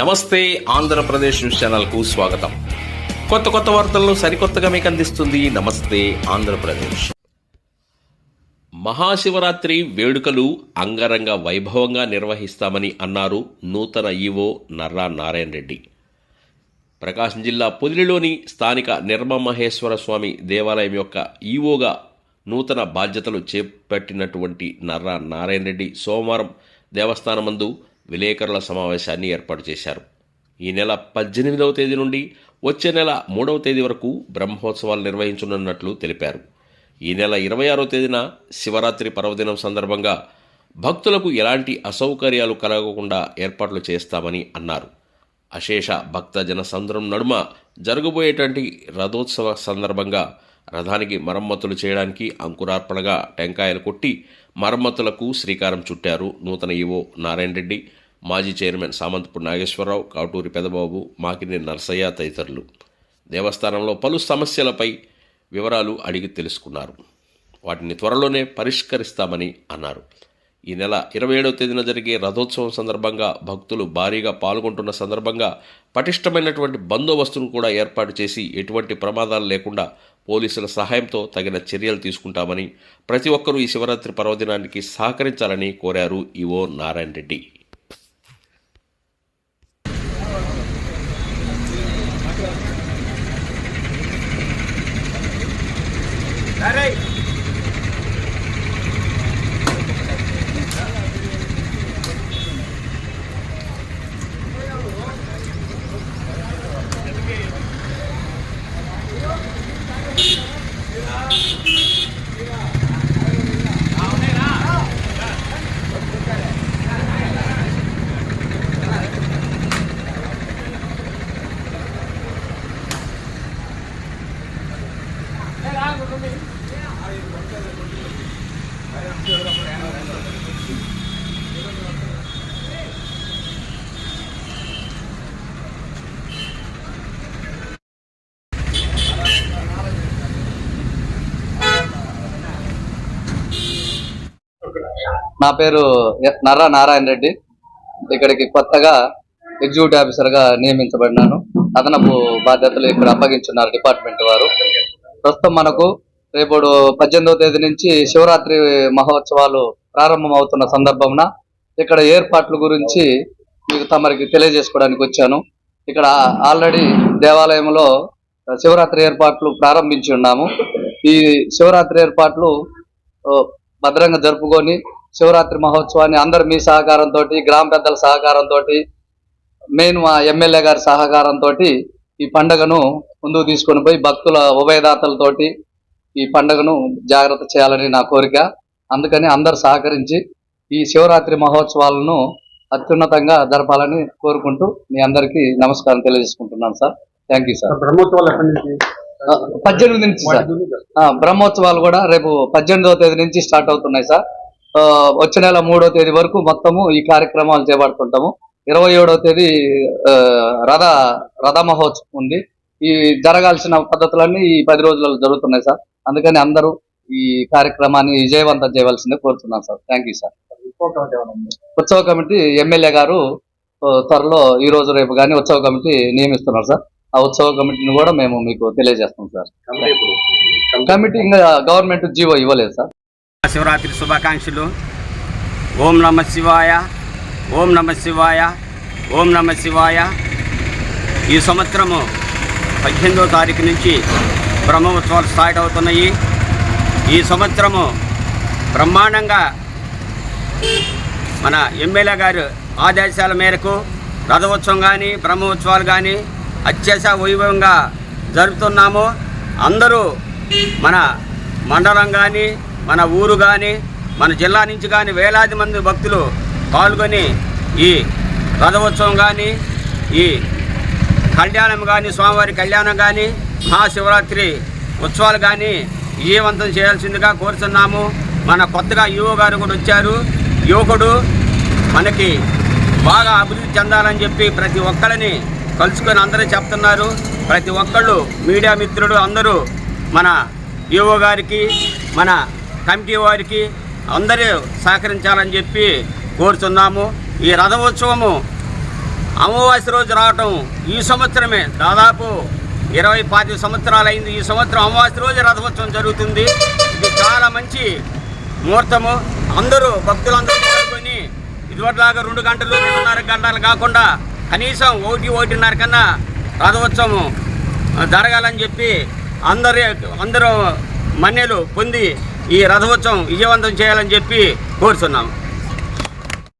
నమస్తే ఆంధ్రప్రదేశ్ న్యూస్ ఛానల్కు స్వాగతం. కొత్త కొత్త వార్తలను సరికొత్తగా మీకు అందిస్తుంది నమస్తే ఆంధ్రప్రదేశ్. మహాశివరాత్రి వేడుకలు అంగరంగ వైభవంగా నిర్వహిస్తామని అన్నారు నూతన ఈవో నర్రా నారాయణ రెడ్డి. ప్రకాశం జిల్లా పొదిలిలోని స్థానిక నిర్మమహేశ్వర స్వామి దేవాలయం యొక్క ఈవోగా నూతన బాధ్యతలు చేపట్టినటువంటి నర్రా నారాయణ రెడ్డి సోమవారం దేవస్థానమందు విలేకరుల సమావేశాన్ని ఏర్పాటు చేశారు. ఈ నెల పద్దెనిమిదవ తేదీ నుండి వచ్చే నెల మూడవ తేదీ వరకు బ్రహ్మోత్సవాలు నిర్వహించనున్నట్లు తెలిపారు. ఈ నెల ఇరవై ఆరో తేదీన శివరాత్రి పర్వదినం సందర్భంగా భక్తులకు ఎలాంటి అసౌకర్యాలు కలగకుండా ఏర్పాట్లు చేస్తామని అన్నారు. అశేష భక్త సంద్రం నడుమ జరగబోయేటువంటి రథోత్సవ సందర్భంగా రథానికి మరమ్మతులు చేయడానికి అంకురార్పణగా టెంకాయలు కొట్టి మరమ్మతులకు శ్రీకారం చుట్టారు నూతన ఈవో నారాయణ రెడ్డి మాజీ చైర్మన్ సామంతపూడి నాగేశ్వరరావు కాటూరి పెదబాబు మాకిని నర్సయ్య తదితరులు. దేవస్థానంలో పలు సమస్యలపై వివరాలు అడిగి తెలుసుకున్నారు. వాటిని త్వరలోనే పరిష్కరిస్తామని అన్నారు. ఈ నెల ఇరవై ఏడవ తేదీన జరిగే రథోత్సవం సందర్భంగా భక్తులు భారీగా పాల్గొంటున్న సందర్భంగా పటిష్టమైనటువంటి బందోబస్తును కూడా ఏర్పాటు చేసి ఎటువంటి ప్రమాదాలు లేకుండా పోలీసుల సహాయంతో తగిన చర్యలు తీసుకుంటామని ప్రతి ఒక్కరూ ఈ శివరాత్రి పర్వదినానికి సహకరించాలని కోరారు ఈవో నారాయణ రెడ్డి నా పేరు నర్రా నారాయణ రెడ్డి. ఇక్కడికి కొత్తగా ఎగ్జిక్యూటివ్ ఆఫీసర్గా నియమించబడినాను. అదనపు బాధ్యతలు ఇక్కడ అప్పగించున్నారు డిపార్ట్మెంట్ వారు. ప్రస్తుతం మనకు రేపు పద్దెనిమిదవ తేదీ నుంచి శివరాత్రి మహోత్సవాలు ప్రారంభం అవుతున్న సందర్భంన ఇక్కడ ఏర్పాట్ల గురించి మీకు తమరికి తెలియజేసుకోవడానికి వచ్చాను. ఇక్కడ ఆల్రెడీ దేవాలయంలో శివరాత్రి ఏర్పాట్లు ప్రారంభించి ఉన్నాము. ఈ శివరాత్రి ఏర్పాట్లు భద్రంగా జరుపుకొని శివరాత్రి మహోత్సవాన్ని అందరు మీ సహకారంతో గ్రామ పెద్దల సహకారంతో మెయిన్ మా ఎమ్మెల్యే గారి సహకారంతో ఈ పండుగను ముందుకు తీసుకొని పోయి భక్తుల ఉభయదాతలతోటి ఈ పండుగను జాగ్రత్త చేయాలని నా కోరిక. అందుకని అందరు సహకరించి ఈ శివరాత్రి మహోత్సవాలను అత్యున్నతంగా జరపాలని కోరుకుంటూ మీ అందరికీ నమస్కారం తెలియజేసుకుంటున్నాను సార్. థ్యాంక్ యూ సార్ బ్రహ్మోత్సవాలు పద్దెనిమిది నుంచి సార్ ఆ, బ్రహ్మోత్సవాలు కూడా రేపు పద్దెనిమిదవ తేదీ నుంచి స్టార్ట్ అవుతున్నాయి సార్ వచ్చే నెల మూడవ తేదీ వరకు మొత్తము ఈ కార్యక్రమాలు చేపడుతుంటాము. ఇరవై ఏడవ తేదీ రథ రథ మహోత్సవం ఉంది. ఈ జరగాల్సిన పద్ధతులన్నీ ఈ పది రోజులలో జరుగుతున్నాయి సార్. అందుకని అందరూ ఈ కార్యక్రమాన్ని విజయవంతం చేయవలసిందే కోరుతున్నాను సార్. థ్యాంక్ యూ సార్ ఉత్సవ కమిటీ ఎమ్మెల్యే గారు త్వరలో ఈ రోజు రేపు కానీ ఉత్సవ కమిటీ నియమిస్తున్నారు సార్. ఆ ఉత్సవ కమిటీని కూడా మేము మీకు తెలియజేస్తాం సార్. కమిటీ ఇంకా గవర్నమెంట్ జీవో ఇవ్వలేదు సార్. శివరాత్రి శుభాకాంక్షలు. ఓం నమ శివాయ. ఓం నమ శివాయ ఓం నమ శివాయ. ఈ సంవత్సరము పద్దెనిమిదవ తారీఖు నుంచి బ్రహ్మోత్సవాలు స్టార్ట్ అవుతున్నాయి. ఈ సంవత్సరము బ్రహ్మాండంగా మన ఎమ్మెల్యే గారు ఆదేశాల మేరకు రథోత్సవం కానీ బ్రహ్మోత్సవాలు కానీ అత్యస వైభవంగా జరుపుతున్నాము. అందరూ మన మండలం కానీ మన ఊరు కానీ మన జిల్లా నుంచి కానీ వేలాది మంది భక్తులు పాల్గొని ఈ రథోత్సవం కానీ ఈ కళ్యాణం కానీ స్వామివారి కళ్యాణం కానీ మహాశివరాత్రి ఉత్సవాలు కానీ విజయవంతం చేయాల్సిందిగా కోరుతున్నాము. మన కొత్తగా యువ గారు కూడా వచ్చారు. యువకుడు మనకి బాగా అభివృద్ధి చెందాలని చెప్పి ప్రతి ఒక్కరిని కలుసుకొని అందరూ చెప్తున్నారు. ప్రతి ఒక్కళ్ళు మీడియా మిత్రుడు అందరూ మన యువ గారికి మన కమిటీ వారికి అందరూ సహకరించాలని చెప్పి కోరుతున్నాము ఈ రథోత్సవము అమావాస్య రోజు రావటం ఈ సంవత్సరమే. దాదాపు ఇరవై పాతి సంవత్సరాలు అయింది ఈ సంవత్సరం అమావాస్య రోజు రథోత్సవం జరుగుతుంది. ఇది చాలా మంచి ముహూర్తము. అందరూ భక్తులందరూ పాల్గొని ఇదివరలాగా రెండు గంటలు రెండున్నర గంటలు కాకుండా కనీసం ఒకటి ఒకటిన్నర కన్నా రథోత్సవం జరగాలని చెప్పి అందరి అందరూ మన్యలు పొంది ఈ రథోత్సవం విజయవంతం చేయాలని చెప్పి కోరుతున్నాము